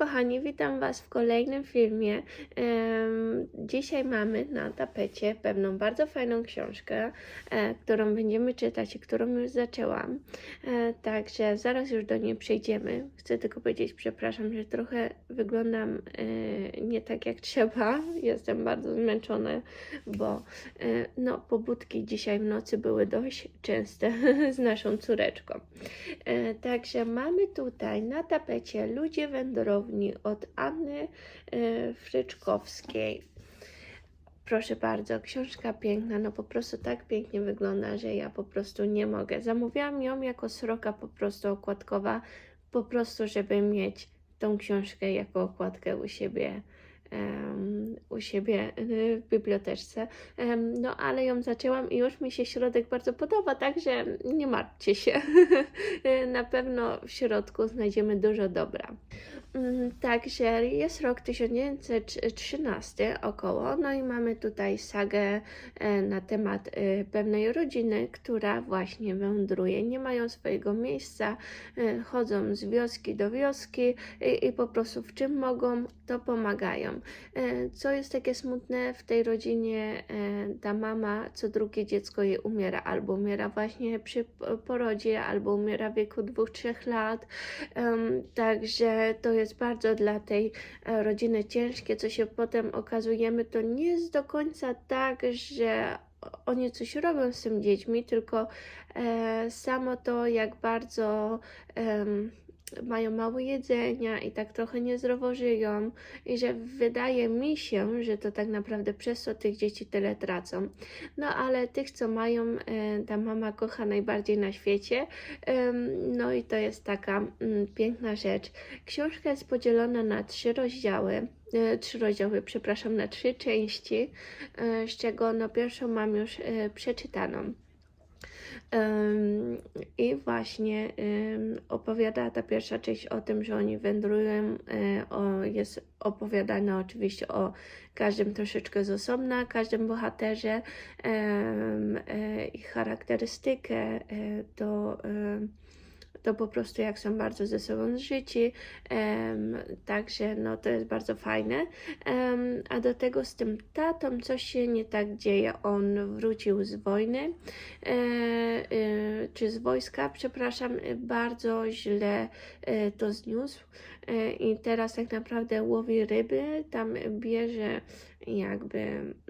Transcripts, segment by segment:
Kochani, witam Was w kolejnym filmie. Dzisiaj mamy na tapecie pewną bardzo fajną książkę, e, którą będziemy czytać i którą już zaczęłam. E, Także zaraz już do niej przejdziemy. Chcę tylko powiedzieć, przepraszam, że trochę wyglądam e, nie tak jak trzeba. Jestem bardzo zmęczona, bo no, pobudki dzisiaj w nocy były dość częste z naszą córeczką. Także mamy tutaj na tapecie Ludzie wędrowni od Anny e, Fryczkowskiej. Proszę bardzo, książka piękna, no po prostu tak pięknie wygląda, że ja po prostu nie mogę. Zamówiłam ją jako sroka po prostu okładkowa, po prostu żeby mieć tą książkę jako okładkę u siebie. U siebie y, w biblioteczce. No ale ją zaczęłam i już mi się środek bardzo podoba, także nie martwcie się. Na pewno w środku znajdziemy dużo dobra. Mm, Także jest rok 1913 około, no i mamy tutaj sagę e, na temat e, pewnej rodziny, która właśnie wędruje. Nie mają swojego miejsca, e, chodzą z wioski do wioski i, i po prostu w czym mogą, to pomagają. E, Co jest takie smutne w tej rodzinie, e, ta mama co drugie dziecko jej umiera, albo umiera właśnie przy porodzie, albo umiera w wieku dwóch, trzech lat. Em, Także to jest bardzo dla tej e, rodziny ciężkie, co się potem okazujemy, to nie jest do końca tak, że oni coś robią z tymi dziećmi, tylko samo to, jak bardzo mają mało jedzenia i tak trochę niezdrowo żyją i że wydaje mi się, że to tak naprawdę przez to tych dzieci tyle tracą. No ale tych, co mają, e, ta mama kocha najbardziej na świecie. No i to jest taka mm, piękna rzecz. Książka jest podzielona na trzy rozdziały. e, Trzy rozdziały, przepraszam, na trzy części, e, z czego no, pierwszą mam już przeczytaną. I właśnie opowiada ta pierwsza część o tym, że oni wędrują. e, O, jest opowiadane oczywiście o każdym troszeczkę z osobna, każdym bohaterze, e, ich charakterystykę, e, to, em, to po prostu jak są bardzo ze sobą zżyci. em, Także no, to jest bardzo fajne. Em, A do tego z tym tatą coś się nie tak dzieje. On wrócił z wojny, e, e, czy z wojska, przepraszam, bardzo źle e, to zniósł e, i teraz tak naprawdę łowi ryby, tam bierze jakby,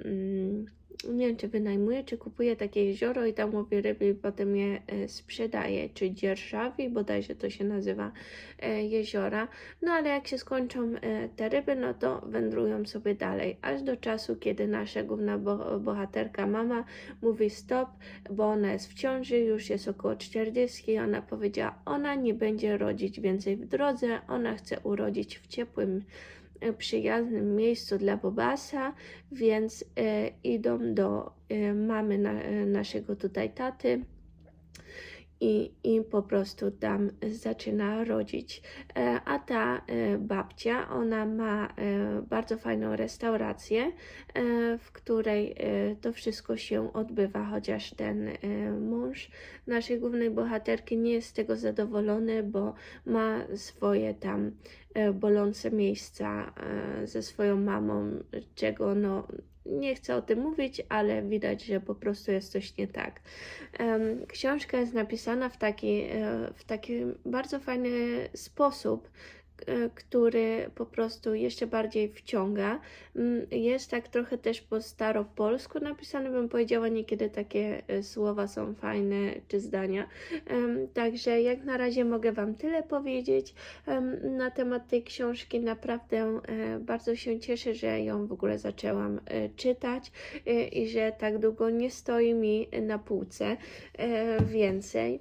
mm, nie wiem czy wynajmuje, czy kupuje takie jezioro i tam łowi ryby i potem je e, sprzedaje, czy dzierżawi, bodajże to się nazywa e, jeziora. No ale jak się skończą e, te ryby, no to wędrują sobie dalej, aż do czasu, kiedy nasza główna bo bohaterka, mama, mówi stop, bo ona jest w ciąży, już jest około 40 i ona powiedziała, ona nie będzie rodzić więcej w drodze, ona chce urodzić w ciepłym, przyjaznym miejscu dla Bobasa, więc e, idą do e, mamy na, e, naszego tutaj taty i, i po prostu tam zaczyna rodzić. E, A ta e, babcia, ona ma e, bardzo fajną restaurację, w której to wszystko się odbywa, chociaż ten mąż naszej głównej bohaterki nie jest z tego zadowolony, bo ma swoje tam bolące miejsca ze swoją mamą, czego no nie chcę o tym mówić, ale widać, że po prostu jest coś nie tak. Książka jest napisana w taki, e, w taki bardzo fajny sposób, który po prostu jeszcze bardziej wciąga. Mm, Jest tak trochę też po staropolsku napisane, bym powiedziała, niekiedy takie e, słowa są fajne, czy zdania. Także jak na razie mogę Wam tyle powiedzieć na temat tej książki. Naprawdę e, bardzo się cieszę, że ją w ogóle zaczęłam e, czytać e, i że tak długo nie stoi mi na półce e, więcej.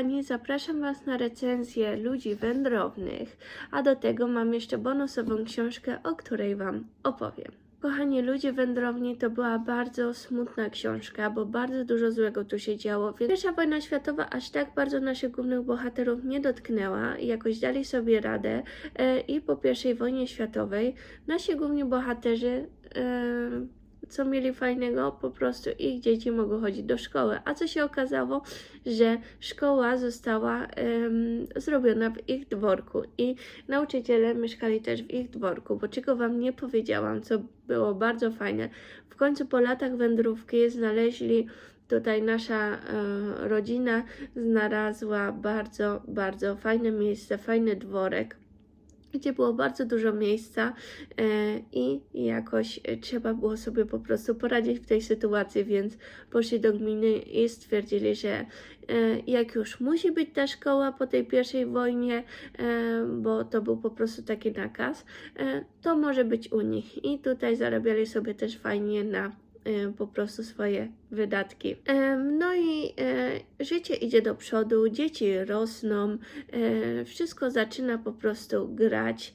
Kochani, zapraszam Was na recenzję ludzi wędrownych, a do tego mam jeszcze bonusową książkę, o której Wam opowiem. Kochani, ludzie wędrowni to była bardzo smutna książka, bo bardzo dużo złego tu się działo. Pierwsza wojna światowa aż tak bardzo naszych głównych bohaterów nie dotknęła, jakoś dali sobie radę e, i po pierwszej wojnie światowej nasi główni bohaterzy e, co mieli fajnego, po prostu ich dzieci mogły chodzić do szkoły. A co się okazało, że szkoła została zrobiona w ich dworku i nauczyciele mieszkali też w ich dworku, bo czego Wam nie powiedziałam, co było bardzo fajne. W końcu po latach wędrówki znaleźli tutaj nasza e, rodzina znalazła bardzo, bardzo fajne miejsce, fajny dworek gdzie było bardzo dużo miejsca e, i jakoś e, trzeba było sobie po prostu poradzić w tej sytuacji, więc poszli do gminy i stwierdzili, że e, jak już musi być ta szkoła po tej pierwszej wojnie, bo to był po prostu taki nakaz, to może być u nich. I tutaj zarabiali sobie też fajnie na po prostu swoje wydatki. No i e, życie idzie do przodu, dzieci rosną, e, wszystko zaczyna po prostu grać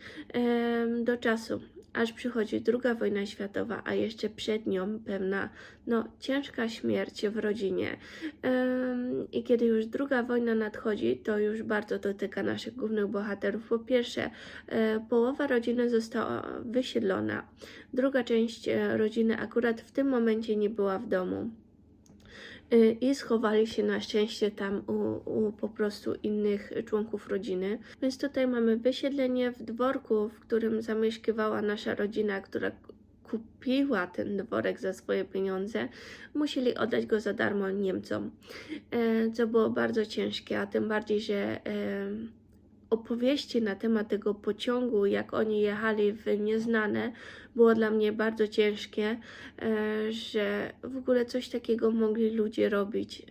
do czasu, aż przychodzi druga wojna światowa, a jeszcze przed nią pewna no, ciężka śmierć w rodzinie. I kiedy już druga wojna nadchodzi, to już bardzo dotyka naszych głównych bohaterów. Po pierwsze, e, połowa rodziny została wysiedlona, druga część e, rodziny akurat w tym momencie nie była w domu. Y, i schowali się na szczęście tam u, u po prostu innych członków rodziny. Więc tutaj mamy wysiedlenie w dworku, w którym zamieszkiwała nasza rodzina, która kupiła ten dworek za swoje pieniądze, musieli oddać go za darmo Niemcom, e, co było bardzo ciężkie, a tym bardziej, że opowieści na temat tego pociągu, jak oni jechali w nieznane, było dla mnie bardzo ciężkie, e, że w ogóle coś takiego mogli ludzie robić. E,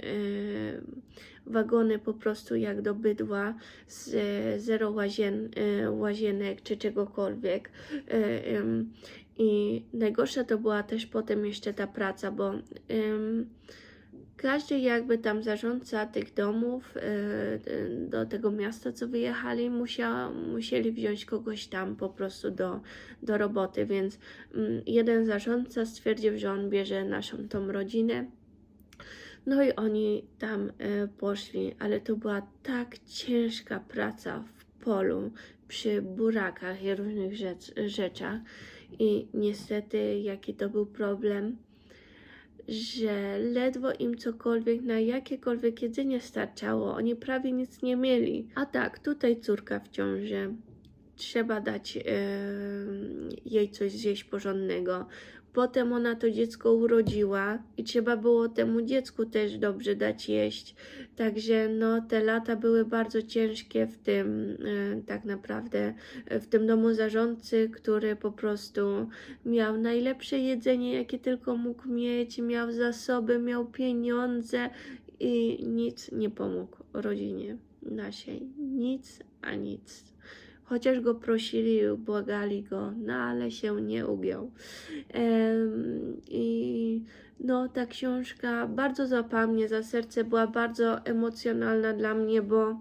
wagony po prostu jak do bydła z e, zero łazien, łazienek czy czegokolwiek. I najgorsza to była też potem jeszcze ta praca, bo każdy jakby tam zarządca tych domów e, do tego miasta, co wyjechali, musia, musieli wziąć kogoś tam po prostu do, do roboty, więc mm, jeden zarządca stwierdził, że on bierze naszą tą rodzinę. No i oni tam e, poszli, ale to była tak ciężka praca w polu, przy burakach i różnych rzecz, rzeczach. I niestety, jaki to był problem, że ledwo im cokolwiek na jakiekolwiek jedzenie starczało. Oni prawie nic nie mieli. A tak, tutaj córka w ciąży. Trzeba dać em, jej coś zjeść porządnego. Potem ona to dziecko urodziła i trzeba było temu dziecku też dobrze dać jeść. Także no, te lata były bardzo ciężkie w tym e, tak naprawdę e, w tym domu zarządcy, który po prostu miał najlepsze jedzenie, jakie tylko mógł mieć, miał zasoby, miał pieniądze i nic nie pomógł rodzinie naszej. Nic a nic. Chociaż go prosili, błagali go, no ale się nie ugiął. I no, ta książka bardzo złapała mnie za serce, była bardzo emocjonalna dla mnie, bo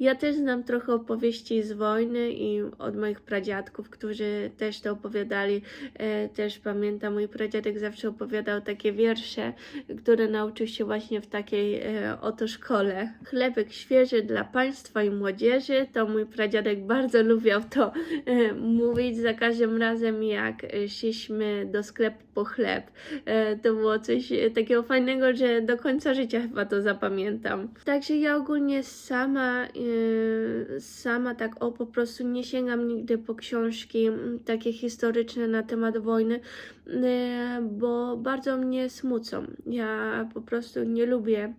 ja też znam trochę opowieści z wojny i od moich pradziadków, którzy też to opowiadali. E, też pamiętam, mój pradziadek zawsze opowiadał takie wiersze, które nauczył się właśnie w takiej e, oto szkole. Chlebek świeży dla państwa i młodzieży, to mój pradziadek bardzo lubiał to e, mówić za każdym razem, jak szliśmy do sklepu po chleb. To było coś takiego fajnego, że do końca życia chyba to zapamiętam. Także ja ogólnie sama, e, sama tak o po prostu nie sięgam nigdy po książki m, takie historyczne na temat wojny, e, bo bardzo mnie smucą. Ja po prostu nie lubię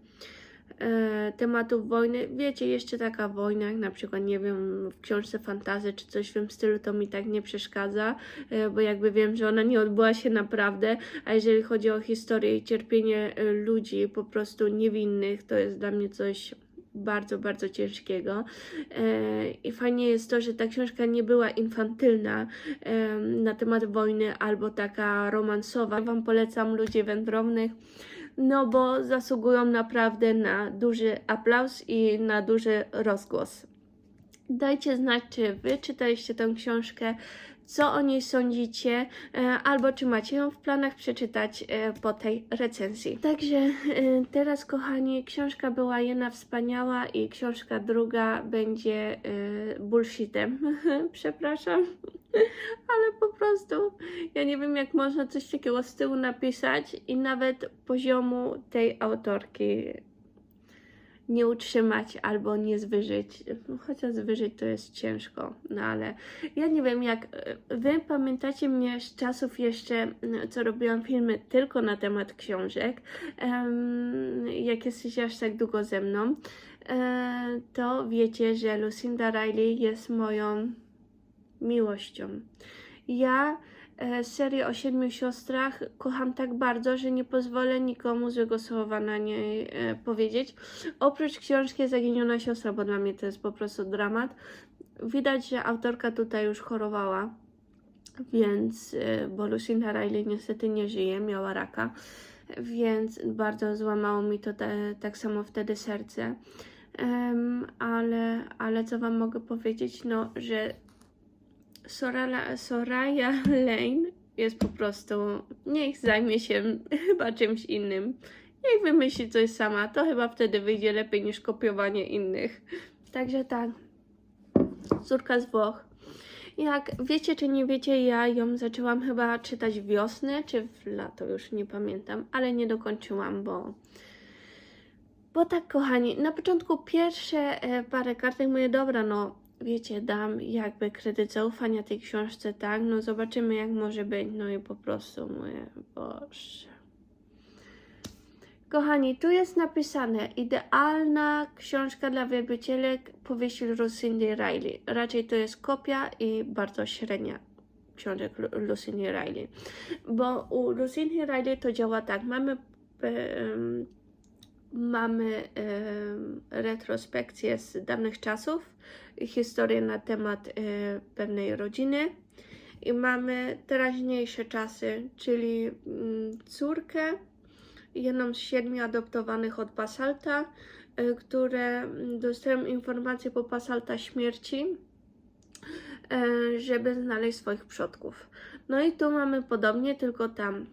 e, tematów wojny. Wiecie, jeszcze taka wojna, jak na przykład, nie wiem, w książce fantazy czy coś w tym stylu, to mi tak nie przeszkadza, e, bo jakby wiem, że ona nie odbyła się naprawdę, a jeżeli chodzi o historię i cierpienie e, ludzi po prostu niewinnych, to jest dla mnie coś bardzo, bardzo ciężkiego. E, I fajnie jest to, że ta książka nie była infantylna na temat wojny albo taka romansowa. Wam polecam Ludzie Wędrownych. no bo zasługują naprawdę na duży aplauz i na duży rozgłos. Dajcie znać, czy wy czytaliście tę książkę, co o niej sądzicie, e, albo czy macie ją w planach przeczytać e, po tej recenzji. Także e, teraz, kochani, książka była jedna wspaniała i książka druga będzie bullshitem. Przepraszam, ale po prostu ja nie wiem, jak można coś takiego z tyłu napisać i nawet poziomu tej autorki nie utrzymać albo nie zwyżyć. No, Chociaż zwyżyć to jest ciężko, no ale ja nie wiem, jak e, wy pamiętacie mnie z czasów jeszcze, co robiłam filmy tylko na temat książek, jak jesteście aż tak długo ze mną, e, to wiecie, że Lucinda Riley jest moją miłością. Ja serię o siedmiu siostrach kocham tak bardzo, że nie pozwolę nikomu złego słowa na niej e, powiedzieć. Oprócz książki Zaginiona siostra, bo dla mnie to jest po prostu dramat. Widać, że autorka tutaj już chorowała, więc, e, bo Lucinda Riley niestety nie żyje, miała raka, więc bardzo złamało mi to te, tak samo wtedy serce. Em, ale, ale co Wam mogę powiedzieć? No, że Soraya, Soraya Lane jest po prostu. Niech zajmie się chyba czymś innym. Niech wymyśli coś sama. To chyba wtedy wyjdzie lepiej niż kopiowanie innych. Także tak. Córka z Włoch. Jak wiecie czy nie wiecie, ja ją zaczęłam chyba czytać wiosnę czy w lato, już nie pamiętam, ale nie dokończyłam, bo. Bo tak, kochani, na początku pierwsze e, parę kartek mówię, dobra, no wiecie, dam jakby kredyt zaufania tej książce, tak? No zobaczymy, jak może być. No i po prostu mówię, boże. Kochani, tu jest napisane idealna książka dla wielbicielek powieści Lucindy Riley. Raczej to jest kopia i bardzo średnia książek Lu- Lucindy Riley. Bo u Lucindy Riley to działa tak. Mamy mamy retrospekcję z dawnych czasów, historię na temat e, pewnej rodziny i mamy teraźniejsze czasy, czyli mm, córkę, jedną z siedmiu adoptowanych od Basalta, e, które mm, dostają informację po Basalta śmierci, e, żeby znaleźć swoich przodków. No i tu mamy podobnie, tylko tam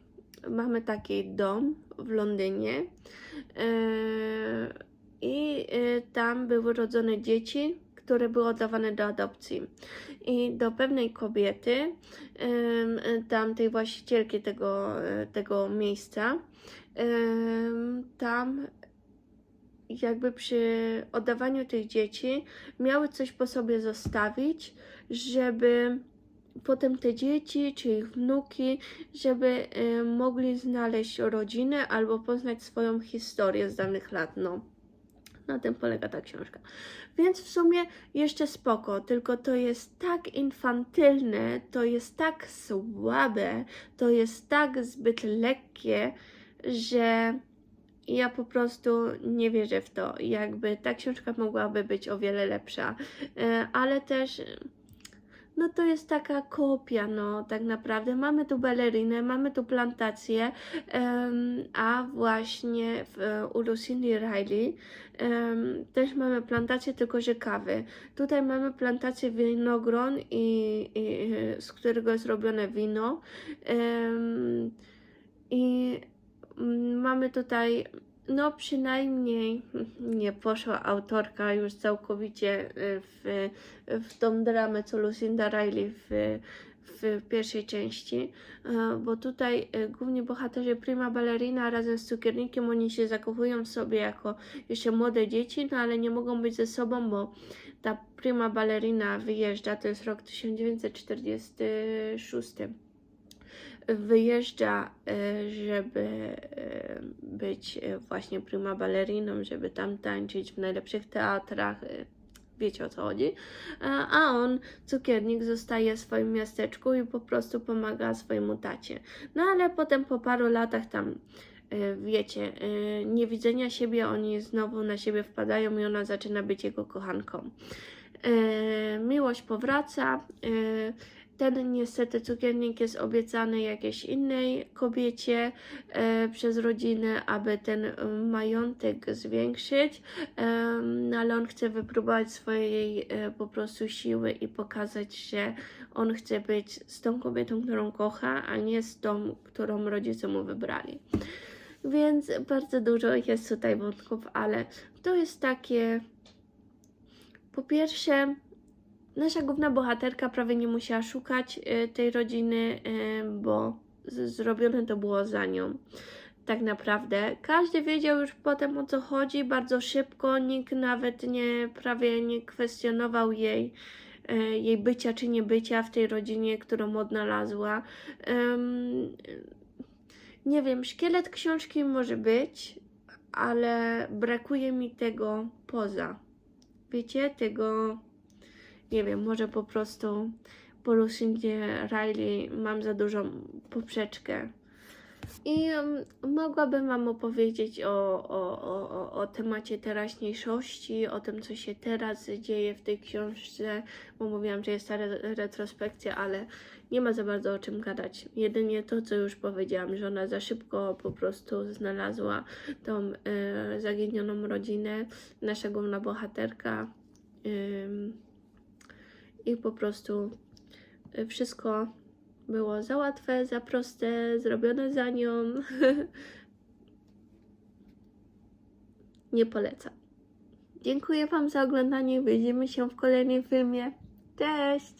mamy taki dom w Londynie e, i e, tam były rodzone dzieci, które były oddawane do adopcji. I do pewnej kobiety, em, tam tej właścicielki tego, e, tego miejsca, tam jakby przy oddawaniu tych dzieci miały coś po sobie zostawić, żeby potem te dzieci czy ich wnuki, żeby e, mogli znaleźć rodzinę albo poznać swoją historię z danych lat. No. Na tym polega ta książka. Więc w sumie jeszcze spoko, tylko to jest tak infantylne, to jest tak słabe, to jest tak zbyt lekkie, że ja po prostu nie wierzę w to. Jakby ta książka mogłaby być o wiele lepsza, E, ale też no to jest taka kopia, no tak naprawdę. Mamy tu balerynę, mamy tu plantację, em, a właśnie w, u Lucindy Riley em, też mamy plantację, tylko że kawy. Tutaj mamy plantację winogron, i, i, z którego jest robione wino. Em, I mm, mamy tutaj no przynajmniej nie poszła autorka już całkowicie y, w, w tą dramę, co Lucinda Riley w, w pierwszej części, e, bo tutaj e, głównie bohaterzy Prima Ballerina razem z cukiernikiem, oni się zakochują sobie jako jeszcze młode dzieci, no ale nie mogą być ze sobą, bo ta Prima Ballerina wyjeżdża, to jest rok 1946 wyjeżdża, e, żeby e, być e, właśnie prima balleriną, żeby tam tańczyć w najlepszych teatrach. Wiecie o co chodzi. A on, cukiernik, zostaje w swoim miasteczku i po prostu pomaga swojemu tacie. No ale potem po paru latach tam, wiecie, e, niewidzenia siebie, oni znowu na siebie wpadają i ona zaczyna być jego kochanką. Miłość powraca. Ten niestety cukiernik jest obiecany jakiejś innej kobiecie e, przez rodzinę, aby ten e, majątek zwiększyć, e, ale on chce wypróbować swojej e, po prostu siły i pokazać, że on chce być z tą kobietą, którą kocha, a nie z tą, którą rodzice mu wybrali. Więc bardzo dużo jest tutaj wątków, ale to jest takie. Po pierwsze, nasza główna bohaterka prawie nie musiała szukać y, tej rodziny, y, bo zrobione to było za nią. Tak naprawdę. Każdy wiedział już potem o co chodzi bardzo szybko, nikt nawet nie prawie nie kwestionował jej, y, jej bycia czy nie bycia w tej rodzinie, którą odnalazła. Nie wiem, szkielet książki może być, ale brakuje mi tego poza. Wiecie, tego nie wiem, może po prostu po Lucindzie Riley mam za dużą poprzeczkę. I um, mogłabym Wam opowiedzieć o, o, o, o, temacie teraźniejszości, o tym, co się teraz dzieje w tej książce, bo mówiłam, że jest ta re- retrospekcja, ale nie ma za bardzo o czym gadać. Jedynie to, co już powiedziałam, że ona za szybko po prostu znalazła tą e, zaginioną rodzinę, nasza główna bohaterka. Ym, i po prostu y, wszystko było za łatwe, za proste, zrobione za nią. Nie polecam. Dziękuję Wam za oglądanie. Widzimy się w kolejnym filmie. Cześć!